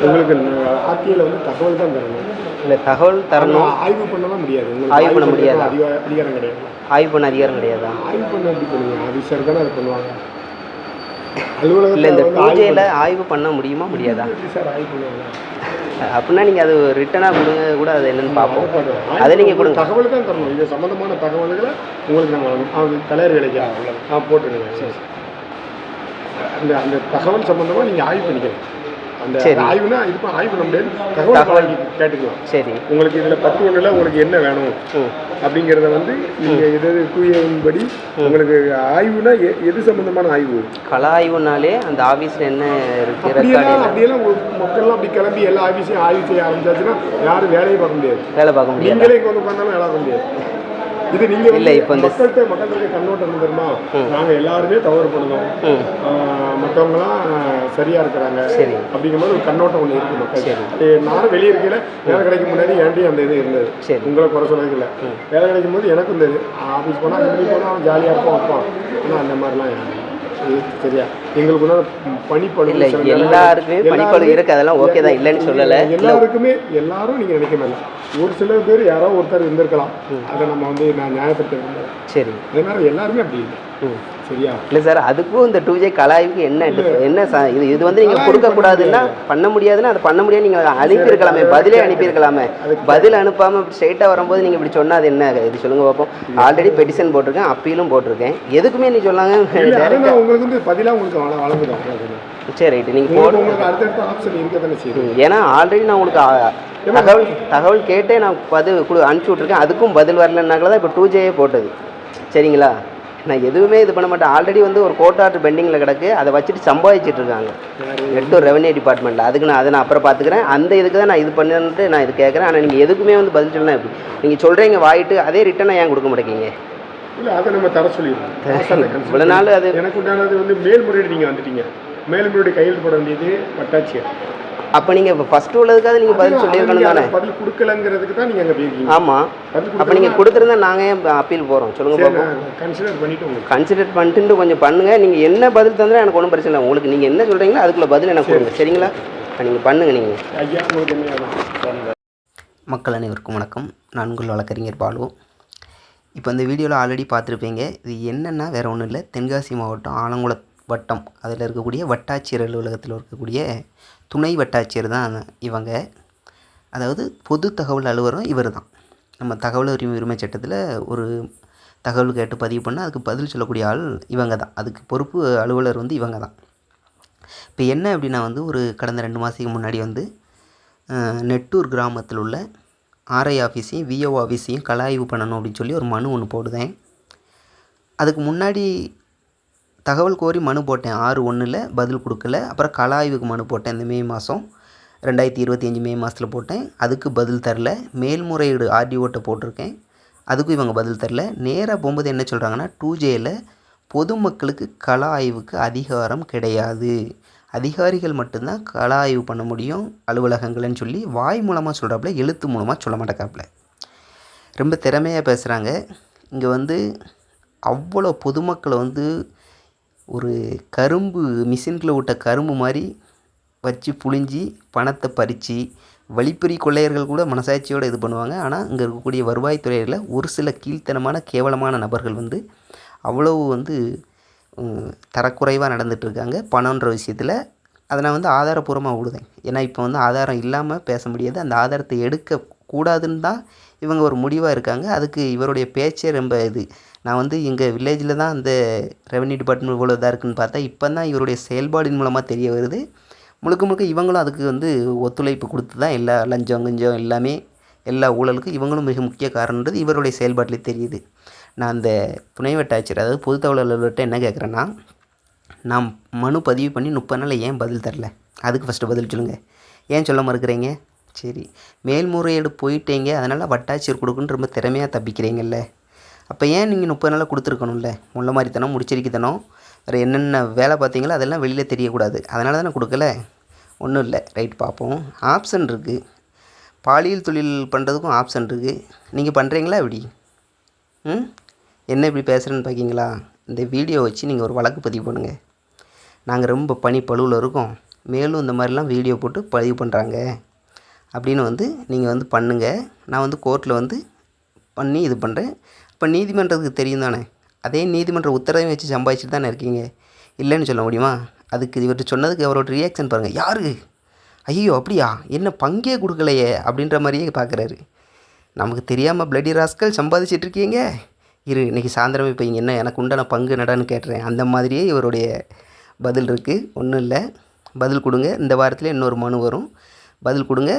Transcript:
உங்களுக்கு ஆர்டிஐயில் வந்து தகவல் தான் தரணும். இல்லை தகவல் தரணும். ஆய்வு பண்ணலாம் முடியாது? ஆய்வு பண்ண முடியாதா? அதிகா- அதிகாரம் கிடையாது. ஆய்வு பண்ண அதிகாரம் கிடையாதா? ஆய்வு பண்ண எப்படி பண்ணுவீங்க? ஆஃபீஸர் தானே அது பண்ணுவாங்க. இல்லை இந்த பூஜையில் ஆய்வு பண்ண முடியுமா முடியாதா? சார் ஆய்வு பண்ணுவாங்க அப்படின்னா நீங்கள் அது ரிட்டனாக கொடுங்க கூட அது என்னன்னு பார்ப்போம். அதை நீங்கள் கொடுங்க. தகவல் தான் தரணும். இது சம்மந்தமான தகவல்களை உங்களுக்கு நாங்கள் தலைவர் வேலைக்கு ஆ போட்டுருங்க சரி அந்த அந்த தகவல் சம்மந்தமாக நீங்கள் ஆய்வு பண்ணிக்கணும். அந்த சரி. ஆய்வுனா இது ஆய்வு முடியாது தகவல் கேட்டுக்கலாம். சரி. உங்களுக்கு இதில் பத்து ஒன்றில் உங்களுக்கு என்ன வேணும்? அப்படிங்கிறத வந்து நீங்கள் எது தூயின்படி உங்களுக்கு ஆய்வுனா எது சம்மந்தமான ஆய்வு? கல ஆய்வுனாலே அந்த ஆஃபீஸில் என்ன இருக்குது அப்படியெல்லாம் அப்படியெல்லாம் மக்கள்லாம் அப்படி கிளம்பி எல்லா ஆஃபீஸையும் ஆய்வு செய்ய ஆரம்பிச்சாச்சுன்னா யாரும் வேலையை பார்க்க முடியாது. வேலை பார்க்க முடியாது. நீங்களே வந்து உட்காந்தாலும் வேலை பார்க்க முடியாது. இது நீங்க இல்ல, இப்ப இந்த- மக்கள்கிட்ட மக்கள்கிட்ட கண்ணோட்டம் தெரியுமா? நாங்க எல்லாருமே தவறு பண்ணணும் ம். மற்றவங்களாம் சரியா இருக்கிறாங்க. சரி. அப்படிங்கிற மாதிரி ஒரு கண்ணோட்டம் ஒன்று இருக்கு மக்கள். நானும் வெளியே இருக்கையில வேலை கிடைக்கும் முன்னாடி என்கிட்டயும் அந்த இது இருந்தது? சரி. உங்களை குறை சொல்றது இல்லை வேலை கிடைக்கும் போது எனக்கும் இருந்தது ஆஃபீஸ் போனால் போனால் அவன் ஜாலியாக இருப்பான் வைப்பான் ஆனால் அந்த மாதிரிலாம் இது சரியா. எங்களுக்கு உண்டான பணிப்பழு இல்லை எல்லாருக்குமே பணிப்பளு இருக்குது அதெல்லாம் ஓகே தான் இல்லைன்னு சொல்லலை. எல்லாருக்குமே எல்லாரும் நீங்க நினைக்க வேண்டாம் ஒரு சில பேர் யாரோ ஒருத்தர் இருந்திருக்கலாம். அதை நம்ம வந்து நான் நியாயப்படுத்த சரி. அதனால எல்லாருமே அப்படி இல்லை. ம். சரியா? இல்லை சார் அதுக்கும் இந்த டூ ஜே கலாய்வுக்கு என்ன என்ன இது இது வந்து நீங்கள் கொடுக்கக்கூடாதுன்னா பண்ண முடியாதுன்னா அதை பண்ண முடியாது. நீங்கள் அனுப்பியிருக்கலாமே பதிலே அனுப்பியிருக்கலாமே. பதில் அனுப்பாமல் ஸ்ட்ரைட்டாக வரும்போது நீங்கள் இப்படி சொன்னால் அது என்ன? இது சொல்லுங்க பார்ப்போம் ஆல்ரெடி பெட்டிஷன் போட்டிருக்கேன் அப்பீலும் போட்டிருக்கேன். எதுக்குமே நீ உங்களுக்கு வந்து பதிலாக உங்களுக்கு வழங்குதான் சரி ரைட்டு நீங்கள் போடு உங்களுக்கு அடுத்தடுத்த ஆப்ஷன் இருக்க தானே செய்யுது. ம், ஏன்னா ஆல்ரெடி நான் உங்களுக்கு தகவல் தகவல் கேட்டே நான் பதில் கொடு அனுப்பிச்சி விட்ருக்கேன் அதுக்கும் பதில் வரலன்னாக்கல தான் இப்போ டூ ஜேயே போட்டது. சரிங்களா? நான் எதுவுமே இது பண்ண மாட்டேன். ஆல்ரெடி வந்து ஒரு கோர்ட் ஆர்டர் பெண்டிங்கில் கிடக்கு. அதை வச்சுட்டு சம்பாதிச்சிட்டு இருக்காங்க. எட்டு ரெவன்யூ டிபார்ட்மெண்ட்டில் அதுக்கு நான் அதை நான் அப்புறம் பார்த்துக்கிறேன். அந்த இதுக்கு தான் நான் இது பண்ணுன்ட்டு நான் இது கேட்குறேன். ஆனால் நீங்கள் எதுக்குமே வந்து பதில் சொல்லலாம் எப்படி? நீங்கள் சொல்கிறீங்க வாயிட்டு அதே ரிட்டனை ஏன் கொடுக்க மாட்டேங்க இல்ல அதை நம்ம தர சொல்லிடுவோம் இவ்வளோ நாள் அது எனக்கு உண்டானது வந்து மேல்முறையீடு நீங்க வந்துட்டீங்க. மேல்முறையீடு கையெழுத்து போட வேண்டியது வட்டாட்சியர் அப்போ நீங்கள் இப்போ ஃபஸ்ட்டு உள்ளதுக்காக நீங்கள் பதில் சொல்லியிருக்கணும் தானே? பதில் கொடுக்கலங்கிறதுக்கு தான் நீங்க அங்க ஆமாம் அப்போ நீங்கள் கொடுத்துருந்தா நாங்கள் ஏன் அப்பீல் போகிறோம் சொல்லுங்கள் பார்ப்போம் கன்சிடர் பண்ணிட்டு கன்சிடர் பண்ணிட்டு கொஞ்சம் பண்ணுங்கள் நீங்கள் என்ன பதில் தந்தாலும் எனக்கு ஒன்றும் பிரச்சனை இல்லை. உங்களுக்கு நீங்கள் என்ன சொல்கிறீங்களோ அதுக்குள்ள பதில் எனக்கு கொடுங்க. சரிங்களா? நீங்கள் பண்ணுங்கள் நீங்கள் ஐயா உங்களுக்கு? மக்கள் அனைவருக்கும் வணக்கம். நான் உங்கள் வழக்கறிஞர் பாலு. இப்போ இந்த வீடியோவில் ஆல்ரெடி பார்த்துருப்பீங்க. இது என்னென்னா வேறு ஒன்றும் இல்லை. தென்காசி மாவட்டம் ஆலங்குள வட்டம். அதில் இருக்கக்கூடிய வட்டாட்சியர் அலுவலகத்தில் இருக்கக்கூடிய துணை வட்டாட்சியர் தான் இவங்க. அதாவது பொது தகவல் அலுவலரும் இவர் தான் நம்ம தகவல் உரிமை உரிமை சட்டத்தில் ஒரு தகவல் கேட்டு பதிவு பண்ணால் அதுக்கு பதில் சொல்லக்கூடிய ஆள் இவங்க தான் அதுக்கு பொறுப்பு அலுவலர் வந்து இவங்க தான் இப்போ என்ன அப்படின்னா வந்து ஒரு கடந்த ரெண்டு மாதத்துக்கு முன்னாடி வந்து நெட்டூர் கிராமத்தில் உள்ள ஆர்ஐ ஆஃபீஸையும் விஓ ஆஃபீஸையும் கலாய்வு பண்ணணும் அப்படின்னு சொல்லி ஒரு மனு ஒன்று போடுதேன். அதுக்கு முன்னாடி தகவல் கோரி மனு போட்டேன். ஆறு ஒன்றில் பதில் கொடுக்கல. அப்புறம் கலாய்வுக்கு மனு போட்டேன் இந்த மே மாதம் ரெண்டாயிரத்தி இருபத்தி அஞ்சு மே மாதத்தில் போட்டேன். அதுக்கு பதில் தரல. மேல்முறையீடு ஆர்டிஓட்டை போட்டிருக்கேன். அதுக்கும் இவங்க பதில் தரல. நேராக போகும்போது என்ன சொல்கிறாங்கன்னா டூ ஜேயில் பொதுமக்களுக்கு கள ஆய்வுக்கு அதிகாரம் கிடையாது. அதிகாரிகள் மட்டும்தான் கள ஆய்வு பண்ண முடியும் அலுவலகங்கள்னு சொல்லி வாய் மூலமாக சொல்கிறாப்புல எழுத்து மூலமாக சொல்ல மாட்டேக்காப்புல. ரொம்ப திறமையாக பேசுகிறாங்க இங்கே வந்து அவ்வளோ பொதுமக்களை வந்து ஒரு கரும்பு மிஷின்கில் விட்ட கரும்பு மாதிரி வச்சு புழிஞ்சி பணத்தை பறித்து வழிப்பறி கொள்ளையர்கள் கூட மனசாட்சியோடு இது பண்ணுவாங்க. ஆனால் இங்கே இருக்கக்கூடிய வருவாய்த்துறையில் ஒரு சில கீழ்த்தனமான கேவலமான நபர்கள் வந்து அவ்வளவு வந்து தரக்குறைவாக நடந்துகிட்ருக்காங்க பணன்ற விஷயத்தில் அதை நான் வந்து ஆதாரப்பூர்வமாக விடுதேன் ஏன்னா இப்போ வந்து ஆதாரம் இல்லாமல் பேச முடியாது. அந்த ஆதாரத்தை எடுக்க கூடாதுன்னு தான் இவங்க ஒரு முடிவாக இருக்காங்க. அதுக்கு இவருடைய பேச்சே ரொம்ப இது. நான் வந்து எங்கள் வில்லேஜில் தான் அந்த ரெவன்யூ டிபார்ட்மெண்ட் இவ்வளோ இதாக இருக்குன்னு பார்த்தா இப்போ தான் இவருடைய செயல்பாடின் மூலமாக தெரிய வருது. முழுக்க முழுக்க இவங்களும் அதுக்கு வந்து ஒத்துழைப்பு கொடுத்து தான் எல்லா லஞ்சம் கஞ்சம் எல்லாமே எல்லா ஊழலுக்கும் இவங்களும் மிக முக்கிய காரணன்றது இவருடைய செயல்பாட்டிலே தெரியுது. நான் அந்த துணை வட்டாட்சியர் அதாவது பொது தகவல் அலுவலர்கிட்ட என்ன கேட்குறேன்னா நான் மனு பதிவு பண்ணி முப்பது நாளில் ஏன் பதில் தரல? அதுக்கு ஃபஸ்ட்டு பதில் சொல்லுங்கள் ஏன் சொல்ல மறுக்கிறீங்க? சரி மேல்முறையீடு போயிட்டீங்க அதனால் வட்டாட்சியர் கொடுக்குன்னு ரொம்ப திறமையாக தப்பிக்கிறீங்கல்ல. அப்போ ஏன் நீங்கள் முப்பது நாளில் கொடுத்துருக்கணும்ல? முள்ள மாதிரித்தனம் முடிச்சரிக்கைத்தனம் வேறு என்னென்ன வேலை பார்த்தீங்களோ அதெல்லாம் வெளியில் தெரியக்கூடாது. அதனால தானே கொடுக்கல? ஒன்றும் இல்லை. ரைட் பார்ப்போம். ஆப்ஷன் இருக்குது பாலியல் தொழில் பண்ணுறதுக்கும் ஆப்ஷன் இருக்குது நீங்கள் பண்ணுறீங்களா இப்படி ம்? என்ன இப்படி பேசுகிறேன்னு பார்க்கிங்களா இந்த வீடியோ வச்சு நீங்கள் ஒரு வழக்கு பதிவு பண்ணுங்கள் நாங்கள் ரொம்ப பனி பழுவில் இருக்கோம். மேலும் இந்த மாதிரிலாம் வீடியோ போட்டு பதிவு பண்ணுறாங்க அப்படின்னு வந்து நீங்கள் வந்து பண்ணுங்கள் நான் வந்து கோர்ட்டில் வந்து பண்ணி இது பண்ணுறேன் இப்போ நீதிமன்றத்துக்கு தெரியும் தானே? அதே நீதிமன்ற உத்தரவையும் வச்சு சம்பாதிச்சுட்டு தானே இருக்கீங்க? இல்லைன்னு சொல்ல முடியுமா? அதுக்கு இவர்கிட்ட சொன்னதுக்கு அவரோட ரியாக்ஷன் பாருங்கள் யாருக்கு? ஐயோ அப்படியா? என்ன பங்கே கொடுக்கலையே? அப்படின்ற மாதிரியே பார்க்குறாரு நமக்கு தெரியாமல் பிளடி ராஸ்கல் சம்பாதிச்சிட்டு இருக்கீங்க. இரு இன்றைக்கி சாயந்தரம் இப்போ இங்கே என்ன எனக்கு உண்டான பங்கு நடான்னு கேட்டுறேன். அந்த மாதிரியே இவருடைய பதில் இருக்குது ஒன்றும் இல்லை. பதில் கொடுங்க. இந்த வாரத்தில் இன்னொரு மனு வரும். பதில் கொடுங்க.